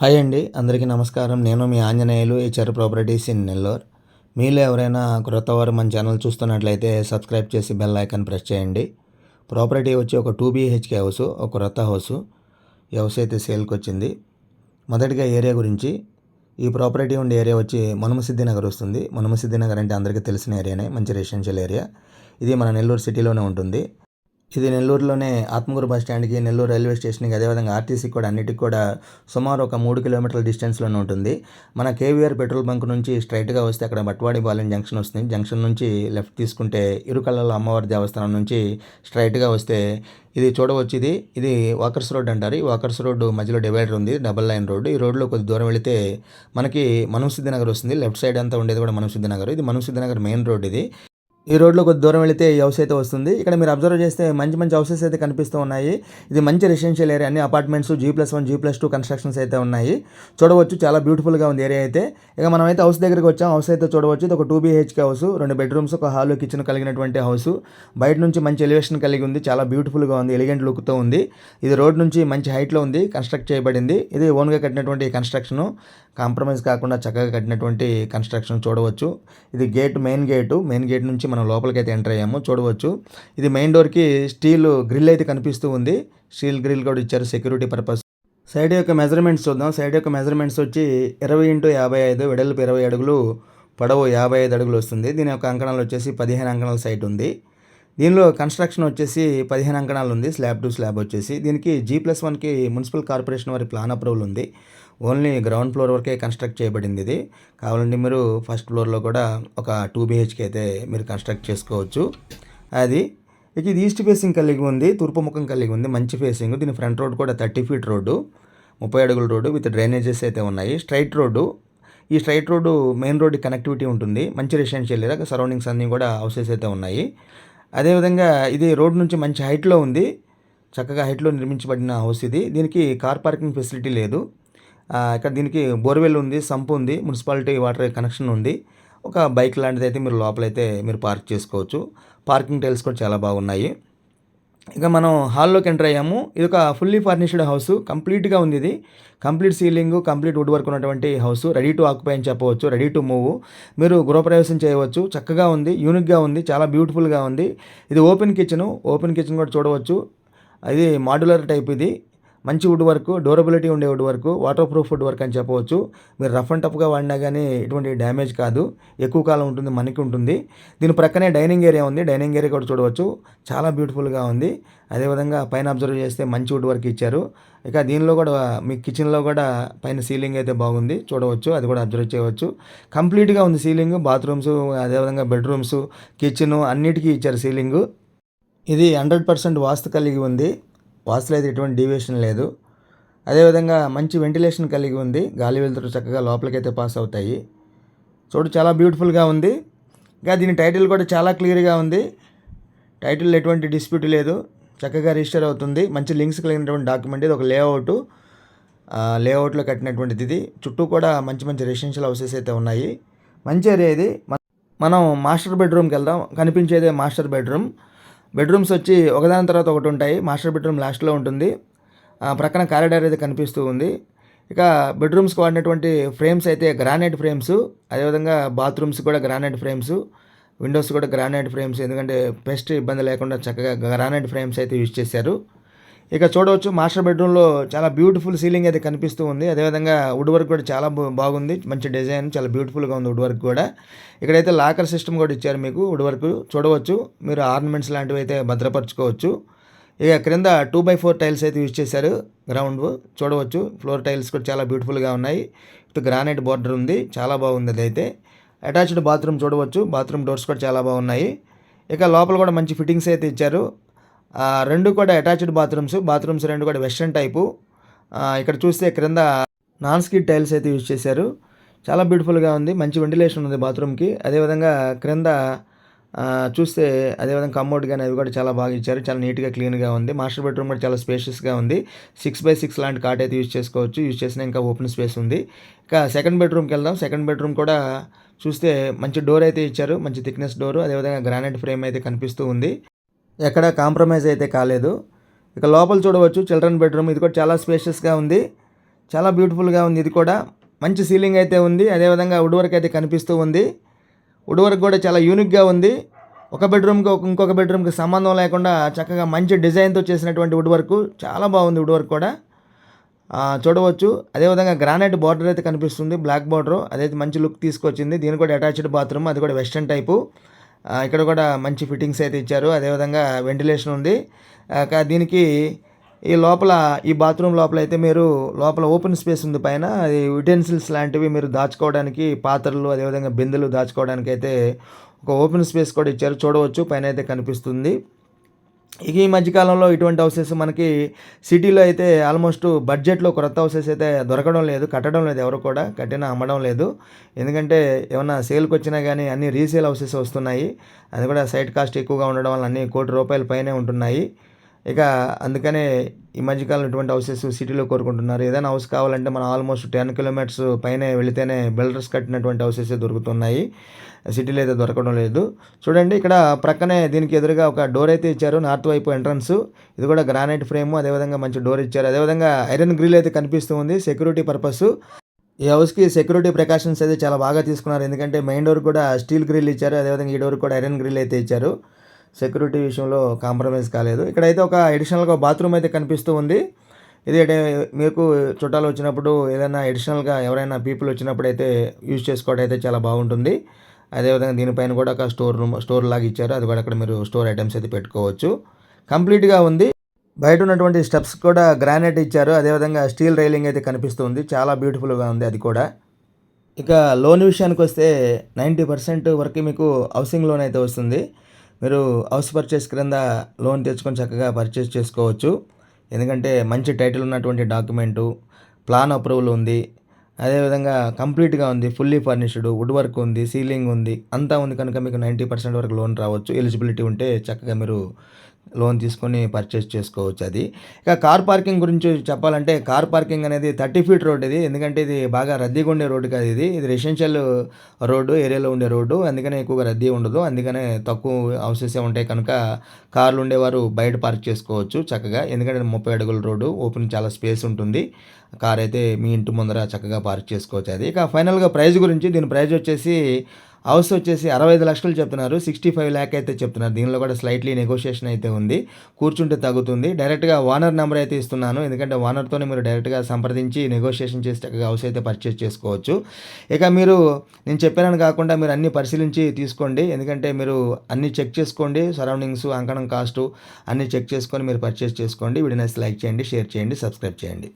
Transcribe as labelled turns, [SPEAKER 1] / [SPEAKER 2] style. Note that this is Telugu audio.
[SPEAKER 1] హాయ్ అండి అందరికీ నమస్కారం. నేను మీ Anjaneyulu HR properties in Nellore. మీలో ఎవరైనా క్రొత్త వారు మన ఛానల్ చూస్తున్నట్లయితే సబ్స్క్రైబ్ చేసి బెల్ ఐకాన్ ప్రెస్ చేయండి. ప్రాపర్టీ వచ్చి ఒక టూ బీహెచ్కే హౌస్ ఒక క్రొత్త హౌస్. ఈ హౌస్ అయితే సేల్కి వచ్చింది. మొదటిగా ఏరియా గురించి. ఈ ప్రాపర్టీ ఉండే ఏరియా వచ్చి మనుమసిద్ధి నగర్ వస్తుంది. మనుమసిద్ధి నగర్ అంటే అందరికీ తెలిసిన ఏరియానే మంచి రెసిడెన్షియల్ ఏరియా ఇది మన నెల్లూరు సిటీలోనే ఉంటుంది. ఇది నెల్లూరులోనే ఆత్మకూరు బస్ స్టాండ్కి నెల్లూరు రైల్వే స్టేషన్కి అదేవిధంగా ఆర్టీసీ కూడా అన్నిటికి కూడా సుమారు ఒక మూడు కిలోమీటర్ల డిస్టెన్స్లోనే ఉంటుంది. మన కేవీఆర్ పెట్రోల్ బంక్ నుంచి స్ట్రైట్గా వస్తే అక్కడ బట్వాడి బాలెం జంక్షన్ వస్తుంది. జంక్షన్ నుంచి లెఫ్ట్ తీసుకుంటే ఇరుకల్లలో అమ్మవారి దేవస్థానం నుంచి స్ట్రైట్గా వస్తే ఇది చూడవచ్చు ఇది. ఇది వాకర్స్ రోడ్ అంటారు. ఈ వాకర్స్ రోడ్డు మధ్యలో డివైడర్ ఉంది. Double line road. ఈ రోడ్లో కొద్ది దూరం వెళితే మనకి మనుసిద్ధి నగర్ వస్తుంది. లెఫ్ట్ సైడ్ అంతా ఉండేది కూడా మనుసిద్ధి నగర్. ఇది మనుసిద్ధి నగర్ మెయిన్ రోడ్ ఇది. ఈ రోడ్లో కొద్ది దూరం వెళితే ఈ హౌస్ అయితే వస్తుంది. ఇక్కడ మీరు అబ్జర్వ్ చేస్తే మంచి మంచి హౌసెస్ అయితే కనిపిస్తూ ఉన్నాయి. ఇది మంచి రెసిడెన్షియల్ ఏరియా అన్ని apartments G plus one G plus two constructions అయితే ఉన్నాయి. చూడవచ్చు చాలా బ్యూటిఫుల్గా ఉంది ఏరియా అయితే. ఇక మనం అయితే హౌస్ దగ్గరికి వచ్చాం. హౌస్ అయితే చూడవచ్చు. ఇది ఒక టూ బీహెచ్కే హౌస్ రెండు బెడ్రూమ్స్ ఒక హాల్ కిచెన్ కలిగినటువంటి హౌస్ బయట నుంచి మంచి ఎలివేషన్ కలిగి ఉంది. చాలా బ్యూటిఫుల్గా ఉంది. ఎలిగెంట్ లుక్తో ఉంది. ఇది రోడ్ నుంచి మంచి హైట్లో ఉంది. కన్స్ట్రక్ట్ చేయబడింది. ఇది ఓన్గా కట్టినటువంటి కన్స్ట్రక్షన్ కాంప్రమైజ్ కాకుండా చక్కగా కట్టినటువంటి కన్స్ట్రక్షన్ చూడవచ్చు. ఇది gate main gate main gate నుంచి మనం లోపలికి అయితే ఎంటర్ అయ్యాము చూడవచ్చు. ఇది మెయిన్ డోర్కి స్టీల్ గ్రిల్ అయితే కనిపిస్తూ ఉంది. స్టీల్ గ్రిల్ కూడా ఇచ్చారు సెక్యూరిటీ పర్పస్ సైడ్ యొక్క మెజర్మెంట్స్ చూద్దాం. సైడ్ యొక్క మెజర్మెంట్స్ వచ్చి ఇరవై ఇంటూ యాభై ఐదు వెడల్పు ఇరవై అడుగులు పొడవు యాభై ఐదు అడుగులు వస్తుంది. దీని యొక్క అంకణాలు వచ్చేసి పదిహేను అంకణాల సైట్ ఉంది. దీనిలో కన్స్ట్రక్షన్ వచ్చేసి పదిహేను అంకణాలు ఉంది స్లాబ్ టు స్లాబ్ వచ్చేసి. దీనికి జీ ప్లస్ వన్కి మున్సిపల్ కార్పొరేషన్ వారి ప్లాన్ అప్రూవల్ ఉంది. ఓన్లీ గ్రౌండ్ ఫ్లోర్ వరకే కన్స్ట్రక్ట్ చేయబడింది ఇది. కావాలంటే మీరు ఫస్ట్ ఫ్లోర్లో కూడా ఒక టూ బీహెచ్కే అయితే మీరు కన్స్ట్రక్ట్ చేసుకోవచ్చు. అది ఇక ఇది ఈస్ట్ ఫేసింగ్ కలిగి ఉంది తూర్పు ముఖం కలిగి ఉంది మంచి ఫేసింగ్ దీని ఫ్రంట్ రోడ్ కూడా థర్టీ ఫీట్ రోడ్డు ముప్పై అడుగుల రోడ్డు విత్ డ్రైనేజెస్ అయితే ఉన్నాయి. స్ట్రైట్ రోడ్డు ఈ straight road main road connectivity ఉంటుంది. మంచి రెసిడెన్షియల్ ఏరియా సరౌండింగ్స్ అన్నీ కూడా హౌసెస్ అయితే ఉన్నాయి. అదేవిధంగా ఇది రోడ్ నుంచి మంచి హైట్లో ఉంది. చక్కగా హైట్లో నిర్మించబడిన హౌస్ ఇది. దీనికి కార్ పార్కింగ్ ఫెసిలిటీ లేదు. ఇక్కడ దీనికి బోర్వెల్ ఉంది సంప్ ఉంది మున్సిపాలిటీ వాటర్ కనెక్షన్ ఉంది. ఒక బైక్ లాంటిది అయితే మీరు లోపలైతే మీరు పార్క్ చేసుకోవచ్చు. పార్కింగ్ టైల్స్ కూడా చాలా బాగున్నాయి. ఇక మనం హాల్లోకి ఎంటర్ అయ్యాము. ఇది ఒక ఫుల్లీ ఫర్నిష్డ్ హౌస్ కంప్లీట్గా ఉంది ఇది. Complete ceiling complete wood work ఉన్నటువంటి హౌస్ రెడీ టు ఆక్యుపై అని చెప్పవచ్చు రెడీ టు మూవ్ మీరు గృహప్రవేశం చేయవచ్చు. చక్కగా ఉంది యూనిక్గా ఉంది చాలా బ్యూటిఫుల్గా ఉంది. ఇది ఓపెన్ కిచెన్ ఓపెన్ కిచెన్ కూడా చూడవచ్చు. ఇది మాడ్యులర్ టైప్ ఇది. మంచి వుడ్ వర్క్ డ్యూరబిలిటీ ఉండే wood work water proof wood work అని చెప్పవచ్చు. మీరు రఫ్ అండ్ టఫ్గా వాడినా కానీ ఎటువంటి డ్యామేజ్ కాదు. ఎక్కువ కాలం ఉంటుంది మనకి ఉంటుంది. దీని ప్రక్కనే డైనింగ్ ఏరియా ఉంది. డైనింగ్ ఏరియా కూడా చూడవచ్చు. చాలా బ్యూటిఫుల్గా ఉంది. అదేవిధంగా పైన అబ్జర్వ్ చేస్తే మంచి వుడ్ వర్క్ ఇచ్చారు. ఇక దీనిలో కూడా మీ కిచెన్లో కూడా పైన సీలింగ్ అయితే బాగుంది. చూడవచ్చు. అది కూడా అబ్జర్వ్ చేయవచ్చు. కంప్లీట్గా ఉంది సీలింగ్ బాత్రూమ్స్ అదేవిధంగా బెడ్రూమ్స్ కిచెన్ అన్నిటికీ ఇచ్చారు సీలింగ్ ఇది హండ్రెడ్ పర్సెంట్ వాస్తు కలిగి ఉంది. వాసులు అయితే ఎటువంటి డీవియేషన్ లేదు. అదేవిధంగా మంచి వెంటిలేషన్ కలిగి ఉంది. గాలి వెలుతురు చక్కగా లోపలికైతే పాస్ అవుతాయి. చూడు చాలా బ్యూటిఫుల్గా ఉంది. ఇంకా దీని టైటిల్ కూడా చాలా క్లియర్గా ఉంది. టైటిల్ ఎటువంటి డిస్ప్యూట్ లేదు. చక్కగా రిజిస్టర్ అవుతుంది. మంచి లింక్స్ కలిగినటువంటి డాక్యుమెంట్ ఇది. ఒక లేఅవుట్. లేఅవుట్లో కట్టినటువంటిది ఇది. చుట్టూ కూడా మంచి మంచి రెసిడెన్షియల్ హౌసెస్ అయితే ఉన్నాయి. మంచి ఏరియా ఇది. మనం మాస్టర్ బెడ్రూమ్కి వెళ్దాం. కనిపించేదే మాస్టర్ బెడ్రూమ్. బెడ్రూమ్స్ వచ్చి ఒకదాని తర్వాత ఒకటి ఉంటాయి. మాస్టర్ బెడ్రూమ్ లాస్ట్లో ఉంటుంది. ప్రక్కన కారిడార్ అయితే కనిపిస్తూ ఉంది. ఇక బెడ్రూమ్స్కి వాడినటువంటి ఫ్రేమ్స్ అయితే గ్రానైట్ ఫ్రేమ్స్. అదేవిధంగా బాత్రూమ్స్ కూడా గ్రానైట్ ఫ్రేమ్స్. విండోస్ కూడా గ్రానైట్ ఫ్రేమ్స్. ఎందుకంటే పెస్ట్ ఇబ్బంది లేకుండా చక్కగా గ్రానైట్ ఫ్రేమ్స్ అయితే యూజ్ చేశారు. ఇక చూడవచ్చు మాస్టర్ బెడ్రూమ్లో చాలా బ్యూటిఫుల్ సీలింగ్ అయితే కనిపిస్తూ ఉంది. అదేవిధంగా వుడ్ వర్క్ కూడా చాలా బాగుంది. మంచి డిజైన్ చాలా బ్యూటిఫుల్గా ఉంది వుడ్ వర్క్ కూడా. ఇక్కడైతే లాకర్ సిస్టమ్ కూడా ఇచ్చారు మీకు వుడ్ వర్క్. చూడవచ్చు మీరు ఆర్నమెంట్స్ లాంటివి అయితే భద్రపరచుకోవచ్చు. ఇక క్రింద టూ బై ఫోర్ టైల్స్ అయితే యూజ్ చేశారు గ్రౌండ్. చూడవచ్చు ఫ్లోర్ టైల్స్ కూడా చాలా బ్యూటిఫుల్గా ఉన్నాయి. ఇటు గ్రానైట్ బార్డర్ ఉంది చాలా బాగుంది అదైతే. అటాచ్డ్ బాత్రూమ్ చూడవచ్చు బాత్రూమ్ డోర్స్ కూడా చాలా బాగున్నాయి. ఇక లోపల కూడా మంచి ఫిట్టింగ్స్ అయితే ఇచ్చారు. రెండు కూడా అటాచ్డ్ బాత్రూమ్స్ బాత్రూమ్స్ రెండు కూడా వెస్ట్రన్ టైపు. ఇక్కడ చూస్తే క్రింద నాన్ స్కిడ్ టైల్స్ అయితే యూజ్ చేశారు. చాలా బ్యూటిఫుల్గా ఉంది మంచి వెంటిలేషన్ ఉంది బాత్రూమ్కి. అదేవిధంగా క్రింద చూస్తే అదేవిధంగా కమ్మోడ్ కానీ అవి కూడా చాలా బాగా ఇచ్చారు. చాలా నీట్గా క్లీన్గా ఉంది. మాస్టర్ బెడ్రూమ్ కూడా చాలా స్పేషియస్గా ఉంది. సిక్స్ బై సిక్స్ లాంటి కాట్ అయితే యూజ్ చేసుకోవచ్చు. యూజ్ చేసిన ఇంకా ఓపెన్ స్పేస్ ఉంది. ఇంకా సెకండ్ బెడ్రూమ్కి వెళ్దాం. సెకండ్ బెడ్రూమ్ కూడా చూస్తే మంచి డోర్ అయితే ఇచ్చారు. మంచి థిక్నెస్ డోర్. అదేవిధంగా గ్రానైట్ ఫ్రేమ్ అయితే కనిపిస్తూ ఉంది. ఎక్కడ కాంప్రమైజ్ అయితే కాలేదు. ఇక లోపల చూడవచ్చు చిల్డ్రన్ బెడ్రూమ్ ఇది కూడా చాలా స్పేషియస్గా ఉంది. చాలా బ్యూటిఫుల్గా ఉంది ఇది కూడా. మంచి సీలింగ్ అయితే ఉంది. అదేవిధంగా వుడ్ వర్క్ అయితే కనిపిస్తూ ఉంది. వుడ్ వర్క్ కూడా చాలా యూనిక్గా ఉంది. ఒక బెడ్రూమ్కి ఇంకొక బెడ్రూమ్కి సంబంధం లేకుండా చక్కగా మంచి డిజైన్తో చేసినటువంటి వుడ్ వర్క్ చాలా బాగుంది వుడ్ వర్క్ కూడా. చూడవచ్చు. అదేవిధంగా గ్రానైట్ బార్డర్ అయితే కనిపిస్తుంది బ్లాక్ బార్డర్ అదైతే మంచి లుక్ తీసుకొచ్చింది. దీని కూడా అటాచ్డ్ బాత్రూమ్ అది కూడా వెస్టర్న్ టైపు ఇక్కడ కూడా మంచి ఫిట్టింగ్స్ అయితే ఇచ్చారు. అదేవిధంగా వెంటిలేషన్ ఉంది. కా- దీనికి ఈ లోపల ఈ బాత్రూమ్ లోపల అయితే మీరు లోపల ఓపెన్ స్పేస్ ఉంది పైన. అది యుటెన్సిల్స్ లాంటివి మీరు దాచుకోవడానికి పాత్రలు అదేవిధంగా బిందెలు దాచుకోవడానికి అయితే ఒక ఓపెన్ స్పేస్ కూడా ఇచ్చారు. చూడవచ్చు. పైన అయితే కనిపిస్తుంది. ఇక ఈ మధ్యకాలంలో ఇటువంటి హౌసెస్ మనకి సిటీలో అయితే ఆల్మోస్ట్ బడ్జెట్లో కొత్త హౌసెస్ అయితే దొరకడం లేదు కట్టడం లేదు ఎవరు కూడా కట్టినా అమ్మడం లేదు. ఎందుకంటే ఏమన్నా సేల్కి వచ్చినా కానీ అన్ని రీసేల్ హౌసెస్ వస్తున్నాయి. అది కూడా సైట్ కాస్ట్ ఎక్కువగా ఉండడం వల్ల అన్ని కోటి రూపాయల పైనే ఉంటున్నాయి. ఇక అందుకనే ఈ మధ్యకాలం ఇటువంటి హౌసెస్ సిటీలో కోరుకుంటున్నారు. ఏదైనా హౌస్ కావాలంటే మనం ఆల్మోస్ట్ టెన్ కిలోమీటర్స్ పైనే వెళితేనే బిల్డర్స్ కట్టినటువంటి హౌసెస్ దొరుకుతున్నాయి. సిటీలో అయితే దొరకడం లేదు. చూడండి ఇక్కడ ప్రక్కనే దీనికి ఎదురుగా ఒక డోర్ అయితే ఇచ్చారు. నార్త్ వైపు ఎంట్రన్స్ ఇది కూడా గ్రానైట్ ఫ్రేమ్ అదేవిధంగా మంచి డోర్ ఇచ్చారు. అదేవిధంగా ఐరన్ గ్రిల్ అయితే కనిపిస్తూ ఉంది. సెక్యూరిటీ పర్పస్ ఈ హౌస్కి సెక్యూరిటీ ప్రికాషన్స్ అయితే చాలా బాగా తీసుకున్నారు. ఎందుకంటే మెయిన్ డోర్ కూడా స్టీల్ గ్రిల్ ఇచ్చారు. అదేవిధంగా ఈ డోర్ కూడా ఐరన్ గ్రిల్ అయితే ఇచ్చారు. సెక్యూరిటీ విషయంలో కాంప్రమైజ్ కాలేదు. ఇక్కడైతే ఒక అడిషనల్గా బాత్రూమ్ అయితే కనిపిస్తూ ఉంది. ఇది అంటే మీకు చుట్టాలు వచ్చినప్పుడు ఏదైనా అడిషనల్గా ఎవరైనా పీపుల్ వచ్చినప్పుడు అయితే యూజ్ చేసుకోవడం అయితే చాలా బాగుంటుంది. అదేవిధంగా దీనిపైన కూడా ఒక స్టోర్ రూమ్ స్టోర్ లాగా ఇచ్చారు. అది కూడా అక్కడ మీరు స్టోర్ ఐటమ్స్ అయితే పెట్టుకోవచ్చు. కంప్లీట్గా ఉంది. బయట ఉన్నటువంటి స్టెప్స్ కూడా గ్రానైట్ ఇచ్చారు. అదేవిధంగా స్టీల్ రైలింగ్ అయితే కనిపిస్తుంది చాలా బ్యూటిఫుల్గా ఉంది అది కూడా. ఇక లోన్ విషయానికి వస్తే నైంటీ పర్సెంట్ వరకు మీకు హౌసింగ్ లోన్ అయితే వస్తుంది. మీరు హౌస్ పర్చేస్ క్రింద లోన్ తెచ్చుకొని చక్కగా పర్చేస్ చేసుకోవచ్చు. ఎందుకంటే మంచి టైటిల్ ఉన్నటువంటి డాక్యుమెంటు ప్లాన్ అప్రూవల్ ఉంది. అదేవిధంగా కంప్లీట్గా ఉంది ఫుల్లీ ఫర్నిష్డ్ వుడ్ వర్క్ ఉంది సీలింగ్ ఉంది అంతా ఉంది కనుక మీకు నైంటీ పర్సెంట్ వరకు లోన్ రావచ్చు. ఎలిజిబిలిటీ ఉంటే చక్కగా మీరు లోన్ తీసుకొని పర్చేస్ చేసుకోవచ్చు అది. ఇక కార్ పార్కింగ్ గురించి చెప్పాలంటే కార్ పార్కింగ్ అనేది థర్టీ ఫీట్ రోడ్ ఇది. ఎందుకంటే ఇది బాగా రద్దీగా ఉండే రోడ్డు కాదు ఇది. ఇది రెసిడెన్షియల్ రోడ్డు ఏరియాలో ఉండే రోడ్డు అందుకనే ఎక్కువగా రద్దీ ఉండదు. అందుకనే తక్కువ హౌసెస్ ఉంటాయి కనుక కార్లు ఉండేవారు బయట పార్క్ చేసుకోవచ్చు చక్కగా. ఎందుకంటే ముప్పై అడుగుల రోడ్డు ఓపెన్ చాలా స్పేస్ ఉంటుంది. కార్ అయితే మీ ఇంటి ముందర చక్కగా పార్క్ చేసుకోవచ్చు అది. ఇక ఫైనల్గా ప్రైస్ గురించి దీని ప్రైస్ వచ్చేసి హౌస్ వచ్చేసి అరవై ఐదు లక్షలు చెప్తున్నారు. సిక్స్టీ ఫైవ్ ల్యాక్ అయితే చెప్తున్నారు. దీనిలో కూడా స్లైట్లీ నెగోషియేషన్ అయితే ఉంది. కూర్చుంటే తగ్గుతుంది. డైరెక్ట్గా ఓనర్ నెంబర్ అయితే ఇస్తున్నాను. ఎందుకంటే ఓనర్తోనే మీరు డైరెక్ట్గా సంప్రదించి నెగోషియేషన్ చేసి చక్కగా హౌస్ అయితే పర్చేస్ చేసుకోవచ్చు. ఇక మీరు నేను చెప్పానని కాకుండా మీరు అన్ని పరిశీలించి తీసుకోండి. ఎందుకంటే మీరు అన్ని చెక్ చేసుకోండి. సరౌండింగ్స్ అంకణం కాస్టు అన్ని చెక్ చేసుకొని మీరు పర్చేస్ చేసుకోండి. వీడియోని లైక్ చేయండి షేర్ చేయండి సబ్స్క్రైబ్ చేయండి.